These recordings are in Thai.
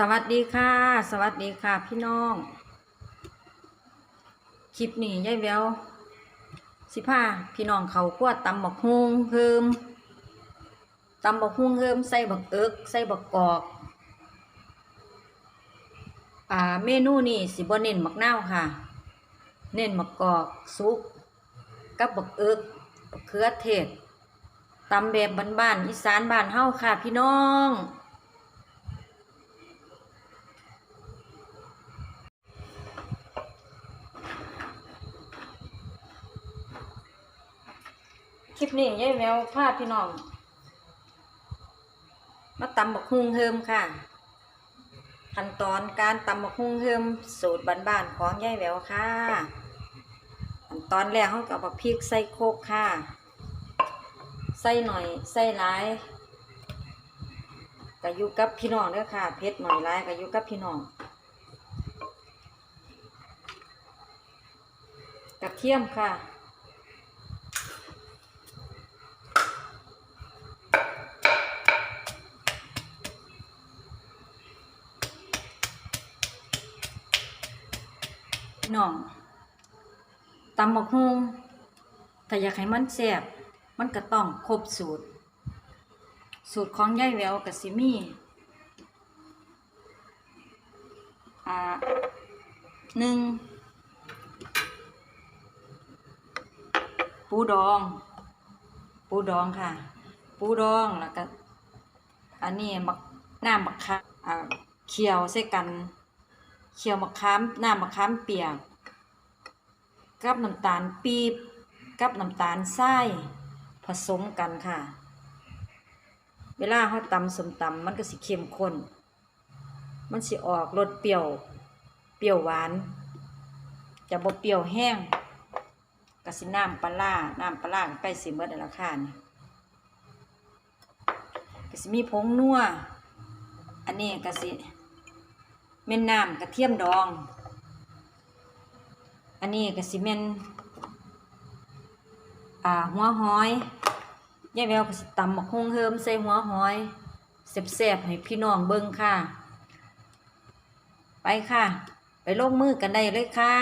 สวัสดีค่ะ สวัสดีค่ะพี่น้อง คลิปนี้ยายแววสิพาพี่น้องเขาขั้วตำบักฮุงเพิ่มตำบักฮุงเพิ่มใส่บักเอิกใส่บักกอกอ่าเมนูนี่สิบเน้นมักนาวค่ะ เน้นมักกอกซุปกับบักเอิกบักเขือเทศตำแบบบ้านๆอีสานบ้านเฮาค่ะพี่น้อง คลิปนี้ยายแววพาพี่น้อง มาตำบักฮุงเฮิมค่ะ ขั้นตอนการตำบักฮุงเฮิมสูตรบ้านๆของยายแววค่ะขั้นตอนแรกเขาก็เอาบักพริกใส่โคกค่ะ ใส่หน่อยใส่หลายก็อยู่กับพี่น้องเด้อค่ะเผ็ดหน่อยหลายก็อยู่กับพี่น้องกระเทียมค่ะ พี่น้องตำบักฮุงถ้าอยากให้มันแซ่บมันก็ต้องครบสูตร สูตรของยายแววกับซิมีอ่าหนึ่งปูดอง ปูดองค่ะ ปูดองแล้วก็อันนี้มักน้ำมักคะอ่าเคี่ยวใส่กัน เคี่ยวมะขามน้ำมะขามเปียกกับน้ำตาลปี๊บกับน้ำตาลทรายผสมกันค่ะ เวลาเขาตำสมตำมันก็สิเข้มข้น มันสิออกรสเปรี้ยว เปรี้ยวหวาน จะบ่เปรี้ยวแห้งก็สิน้ำปลาน้ำปลาใกล้สิเมื่อแล้วล่ะค่ะนี่ก็สิมีผงนัว อันนี้ก็สิ เม่นน้ำกระเทียมดอง อันนี้ก็สิเม่นอ่าหัวหอยยายแววก็สิตำหมกฮงเฮิมใส่หัวหอยแซ่บๆให้พี่น้องเบิ่งค่ะ ไปค่ะ ไปลงมือกันได้เลยค่ะ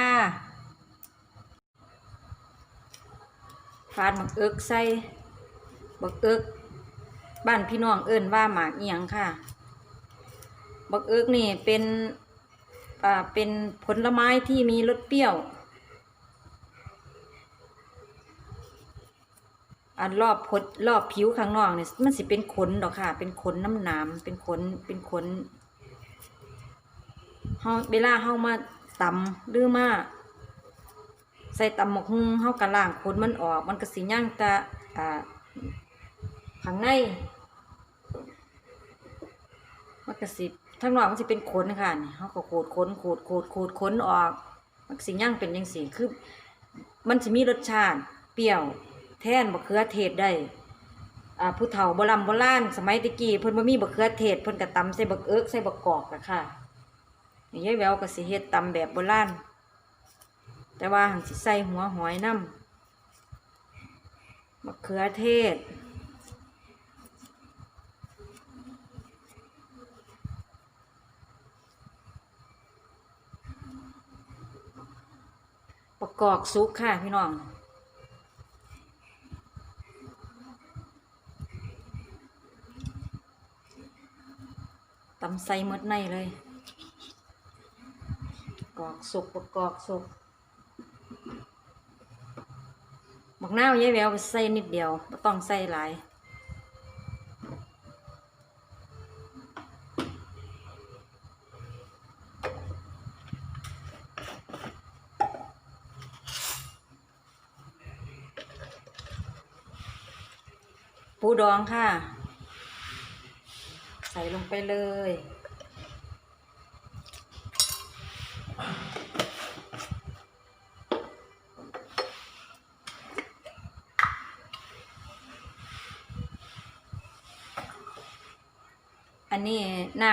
ฟาดหมักเอิกใส่บักเอิกบ้านพี่น้องเอิ้นว่าหมากเอียงค่ะ บักเอิกนี่เป็นอ่าเป็นผลไม้ที่มีรสเปรี้ยวอันรอบพดรอบผิวข้างนอกเนี่ยมันสิเป็นขนดอกค่ะ เป็นขนน้ำหนามเป็นขนเป็นขนเฮาเวลาเฮามาตำหรือมาใส่ตำหมกฮุงเฮากะล้างขนมันออก มันก็สิย่างตะอ่าข้างในมันก็สิ ทั้งนอกมันสิเป็นขนค่ะนี่เขาก็ขูดขนขูดขูดขูดขนออก มันสิย่างเป็นยังสีคือ มันสิมีรสชาติ เปรี้ยว แท่นบะเขือเทศได้อ่าผู้เฒ่าโบราณโบราณสมัยตะกี้เพิ่นบ่มีบะเขือเทศเพิ่นก็ตำใส่บักเอิกใส่บักกอกอะค่ะนี่ยายแววก็สิเฮ็ดตำแบบโบราณแต่ว่าหังสิใส่หัวหอยน้ำบักเขือเทศ ประกอบซุปค่ะพี่น้องตำใส่มดในเลย กอกสุกประกอบสุกหมักนาวยายแววใส่นิดเดียวไม่ต้องใส่หลาย ปูดองค่ะ ใส่ลงไปเลย อันนี้น้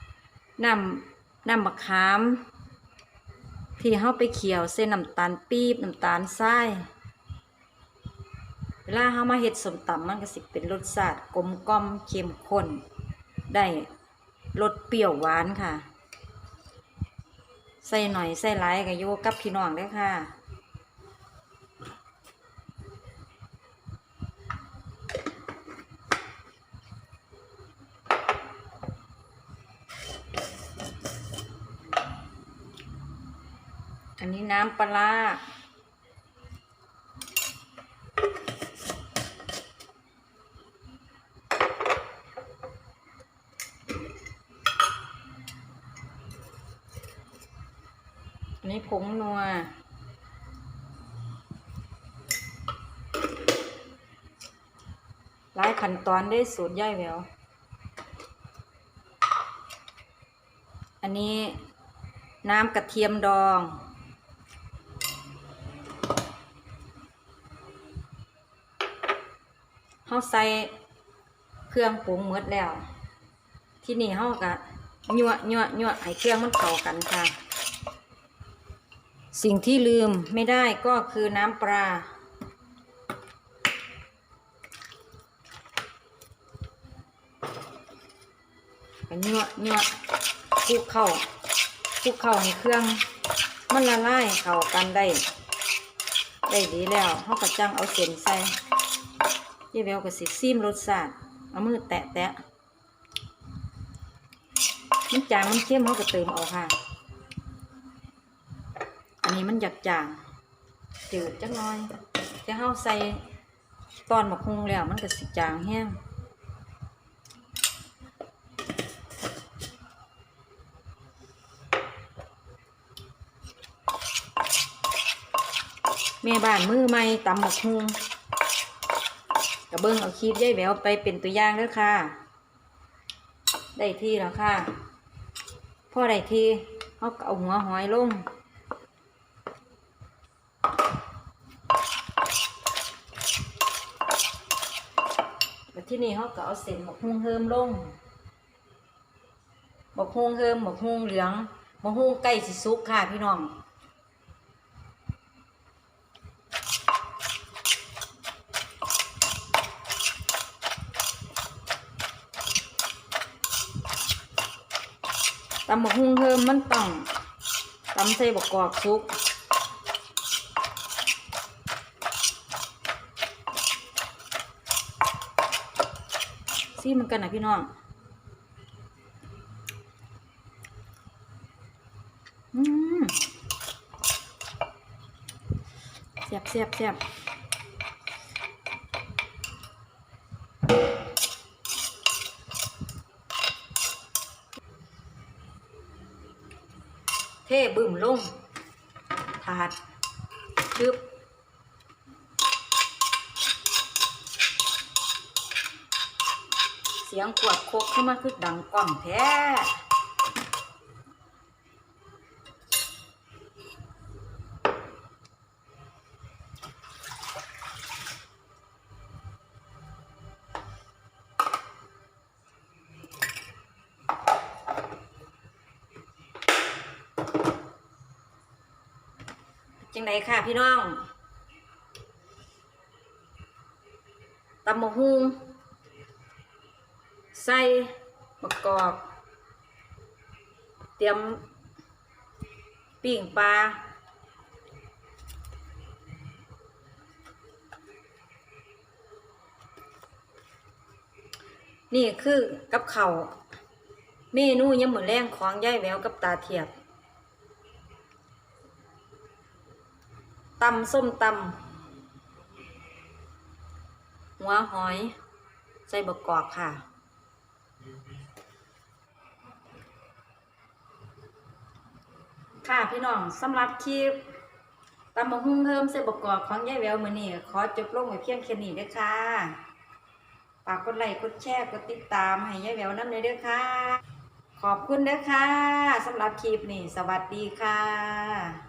ำน้ำน้ำมะขาม ที่เขาไปเคี่ยวเส้นน้ำตาลปี๊บน้ำตาลทราย เวลาเฮามาเฮ็ดส้มตำมันก็สิเป็นรสชาติกลมกล่อมเข้มข้น ได้รสเปรี้ยวหวานค่ะ ใส่หน่อยใส่หลายก็โยกับพี่น้องเด้อค่ะอันนี้น้ำปลา นนี้ผงนัว หลายขั้นตอนได้สูตรย่ายแววอันนี้น้ำกระเทียมดอง เฮาใส่เครื่องปรุงหมดแล้ว ที่นี่เฮาก็ยั่วยั่วยั่วให้เครื่องมันเข้ากันค่ะ สิ่งที่ลืมไม่ได้ก็คือน้ำปลาก็ยั่วยั่วคลุกเข้าคลุกเข้าให้เครื่อง มันละลายเข้ากันได้ ได้ดีแล้วเฮาก็จังเอาเส้นใส่ยายแววก็สิซีมรสชาติเอามือแตะแตะมันจางมันเข้มเฮาก็เติมเอาค่ะ อันนี้มันหยักจางจืดจักน่อยจะเฮาใส่ตอนบักฮุงแล้วมันก็สิจางแห้งแม่บ้านมือใหม่ตำหมกฮุงกระเบิ้งเอาคลิปย่ายแววไปเป็นตัวอย่างเด้อค่ะ ได้ที่แล้วค่ะพ่อได้ที่เขาเอาหัวหอยลง แล้ว ที่นี่เขาก็เอาเส้นหมกฮุงเฮิมลงหมกฮุงเฮิมหมกฮุงเหลืองหมกฮุงใกล้สิสุกค่ะพี่น้องตำบักหุ่งเพิ่มมันต้องตำใส่บกกอกซุก ซีมันกันนะพี่น้องเสียบเสียบเสียบเท่บึ้มลงถาดชึบ สียงขวดโคกเข้ามาคือดังกล่องแท้จังไดค่ะพี่น้องตำมะฮุง ใส่ประกอบ เตรียมปิ้งปลานี่คือกับเขาวเมนูยำเหมือนแรงของย่ายแววกับตาเทียบตำส้มตำหัวหอย ใส่บกกอกค่ะ ค่ะพี่น้องสำหรับคลิปตำมะฮุ่งเพิ่มเสบกกอบของยายแววมือนี่ขอจบลงไว้เพียงแค่นี้เด้อค่ะฝากกดไลค์กดแชร์กดติดตามให้ยายแววน้ำเลยเด้อค่ะ ขอบคุณเด้อค่ะสำหรับคลิปนี้ สวัสดีค่ะ